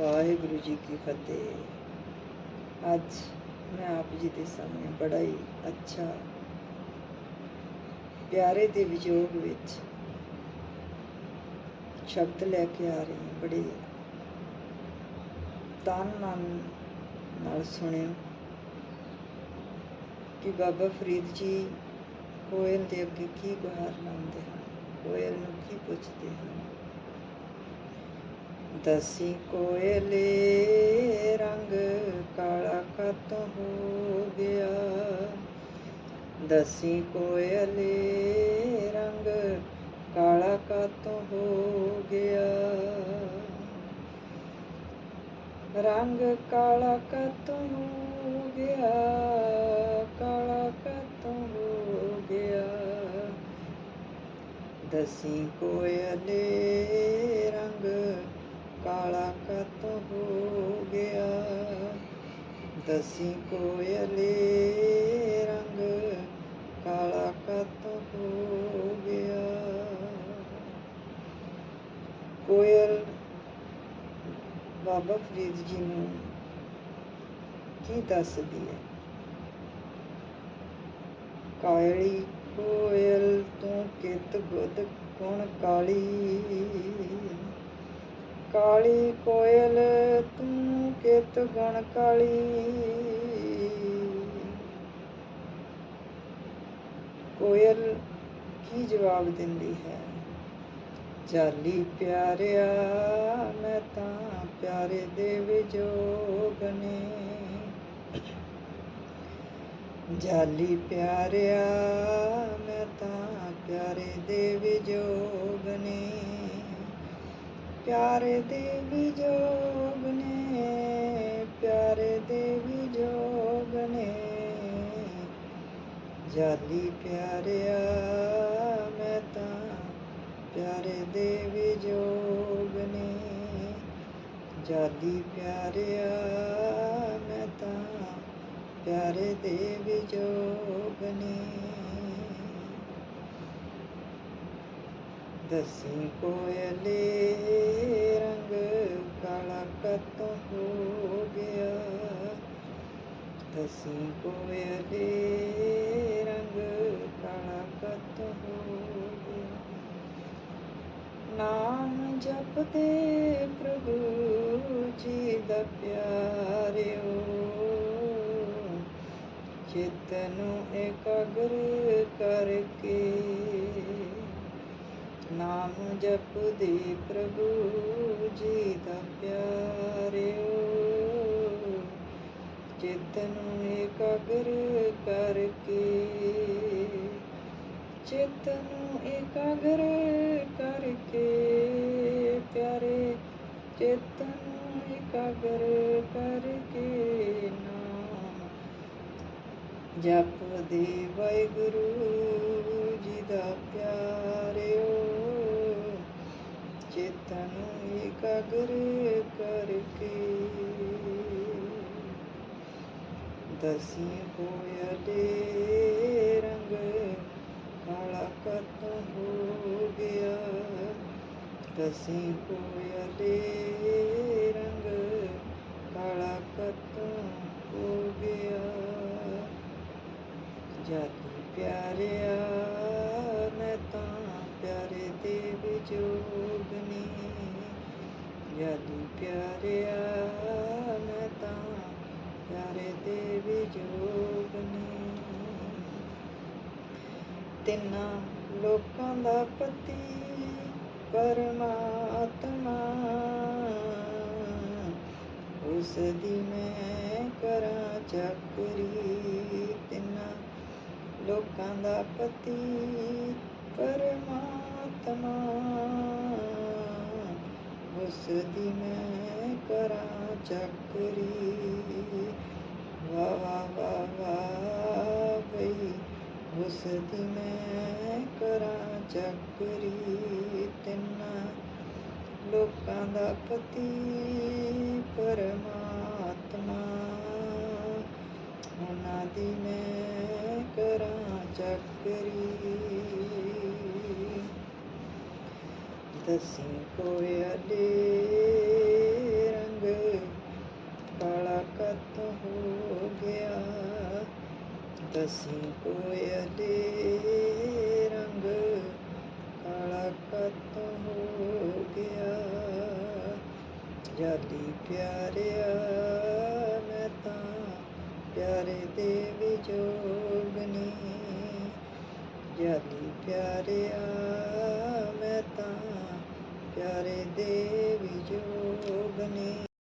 ਵਾਹਿਗੁਰੂ ਜੀ ਕੀ ਫਤਿਹ। ਅੱਜ ਮੈਂ ਆਪ ਜੀ ਦੇ ਸਾਹਮਣੇ ਬੜਾ ਹੀ ਅੱਛਾ, ਪਿਆਰੇ ਦੇ ਵਿਜੋਗ ਵਿੱਚ ਸ਼ਬਦ ਲੈ ਕੇ ਆ ਰਹੀ ਹਾਂ, ਬੜੇ ਤਨ ਮਨ ਨਾਲ ਸੁਣਿਓ ਕਿ ਬਾਬਾ ਫਰੀਦ ਜੀ ਕੋਇਲ ਦੇ ਅੱਗੇ ਕੀ ਗੁਹਾਰ ਲਾਉਂਦੇ ਹਨ, ਕੋਇਲ ਨੂੰ ਕੀ ਪੁੱਛਦੇ ਹਨ। ਦਸੀ ਕੋਇਲੇ ਰੰਗ ਕਾਲਾ ਕਤ ਹੋ ਗਿਆ। ਦਸੀ ਕੋਇਲੇ ਰੰਗ ਕਾਲਾ ਕਤ ਹੋ ਗਿਆ। ਰੰਗ ਕਾਲਾ ਕਤ ਹੋ ਗਿਆ, ਕਾਲਾ ਕਤ ਹੋ ਗਿਆ। ਦਸੀ ਕੋਇਲੇ ਰੰਗ ਕਾਲਾ ਕਤ ਹੋ ਗਿਆ। ਦਸੀ ਕੋਇਲੇ ਰੰਗ ਕਾਲਾ ਕਤ ਹੋ ਗਿਆ। ਕੋਇਲ ਬਾਬਾ ਫਰੀਦ ਜੀ ਨੂੰ ਕੀ ਦੱਸਦੀ ਹੈ ਕਾਲੀ ਕੋਇਲ ਤੂੰ ਕਿਤ ਬੁੱਧ ਗੁਣ ਕਾਲੀ। ਕਾਲੀ ਕੋਇਲ ਤੂੰ ਕਿਤ ਗੁਣ ਕਾਲੀ? ਕੋਇਲ ਕੀ ਜਵਾਬ ਦਿੰਦੀ ਹੈ? ਜਾਲੀ ਪਿਆਰਿਆ, ਮੈਂ ਤਾਂ ਪਿਆਰੇ ਦੇ ਵਿਜੋਗ ਨੇ। ਜਾਲੀ ਪਿਆਰਿਆ ਪਿਆਰੇ ਦੇ ਵਿਜੋਗ ਨੇ ਪਿਆਰੇ ਦੇ ਵਿਜੋਗ ਨੇ ਜਾਲੀ ਪਿਆਰਿਆ ਮੈਂ ਤਾਂ ਪਿਆਰੇ ਦੇ ਵਿਜੋਗ ਨੇ ਜਾਲੀ ਪਿਆਰਿਆ ਮੈਂ ਤਾਂ ਪਿਆਰੇ ਦੇ ਵਿਜੋਗ ਨੇ ਦਸੀ ਕੋਇਲੇ ਰੰਗ ਕਾਲਾ ਕਤ ਹੋ ਗਿਆ। ਦਸੀ ਕੋਇਲੇ ਰੰਗ ਕਾਲਾ ਕਤ ਹੋ ਗਿਆ। ਨਾਮ ਜਪਦੇ ਪ੍ਰਭੂ ਜੀ ਦਾ ਪਿਆਰਿਓ, ਚਿੱਤ ਨੂੰ ਇਕਾਗਰ ਕਰਕੇ ਨਾਮ ਜਪਦੇ ਪ੍ਰਭੂ ਜੀ ਦਾ ਪਿਆਰਿਓ। ਚਿੱਤ ਨੂੰ ਇਕਾਗਰ ਕਰਕੇ ਚਿੱਤ ਨੂੰ ਇਕਾਗਰ ਕਰਕੇ ਪਿਆਰੇ ਚਿੱਤ ਨੂੰ ਇਕਾਗਰ ਕਰਕੇ ਨਾਮ ਜਪਦੇ ਵਾਹਿਗੁਰੂ ਜੀ ਦਾ ਪਿਆਰਿਓ। ਨੂੰ ਇਕਾਗਰ ਕਰਕੇ ਦਸੀ ਕੋਇਲੇ ਰੰਗ ਕਾਲਾ ਕਤ ਹੋ ਗਿਆ। ਦਸੀ ਕੋਇਲੇ ਰੰਗ ਕਾਲਾ ਕਤ ਹੋ ਗਿਆ। ਜਾਤੀ ਪਿਆਰਿਆ ਮੈਂ ਤਾਂ ਪਿਆਰੇ ਦੇ ਵਿਜੋਗ ਨੇ ਜਦ ਪਿਆਰਿਆ ਮੈਂ ਤਾਂ ਪਿਆਰੇ ਦੇ ਵਿਜੋਗ ਨੇ। ਤਿੰਨਾ ਲੋਕਾਂ ਦਾ ਪਤੀ ਪਰਮਾਤਮਾ। ਉਸ ਦੀ ਮੈਂ ਕਰਾਂ ਚੱਕਰੀ। ਤਿੰਨਾਂ ਲੋਕਾਂ ਦਾ ਪਤੀ ਪਰਮਾਤਮਾ। ਉਸ ਦੀ ਮੈਂ ਕਰਾਂ ਚੱਕਰੀ। ਵਾ ਵਾ ਵਾ ਵਾ ਬਈ ਉਸ ਦੀ ਮੈਂ ਕਰਾਂ ਚੱਕਰੀ। ਤਿੰਨਾ ਲੋਕਾਂ ਦਾ ਪਤੀ ਪਰਮਾਤਮਾ। ਉਹਨਾਂ ਦੀ ਮੈਂ ਕਰਾਂ ਚੱਕਰੀ। ਦਸੀ ਕੋਇਆ ਦੇ ਰੰਗ, ਕਾਲਾ ਕਤ ਹੋ ਗਿਆ। ਦਸੀ ਕੋਇਆ ਦੇ ਰੰਗ, ਕਾਲਾ ਕਤ ਹੋ ਗਿਆ। ਜਾਦੀ ਪਿਆਰਿਆ, ਮੈਂ ਤਾਂ ਪਿਆਰੇ ਦੇ ਵਿਜੋਗ ਨਹੀਂ ਜਾਦੀ ਪਿਆਰਿਆ, ਮੈਂ ਤਾਂ ਪਿਆਰੇ ਦੇ ਵਿਜੋਗਨੀ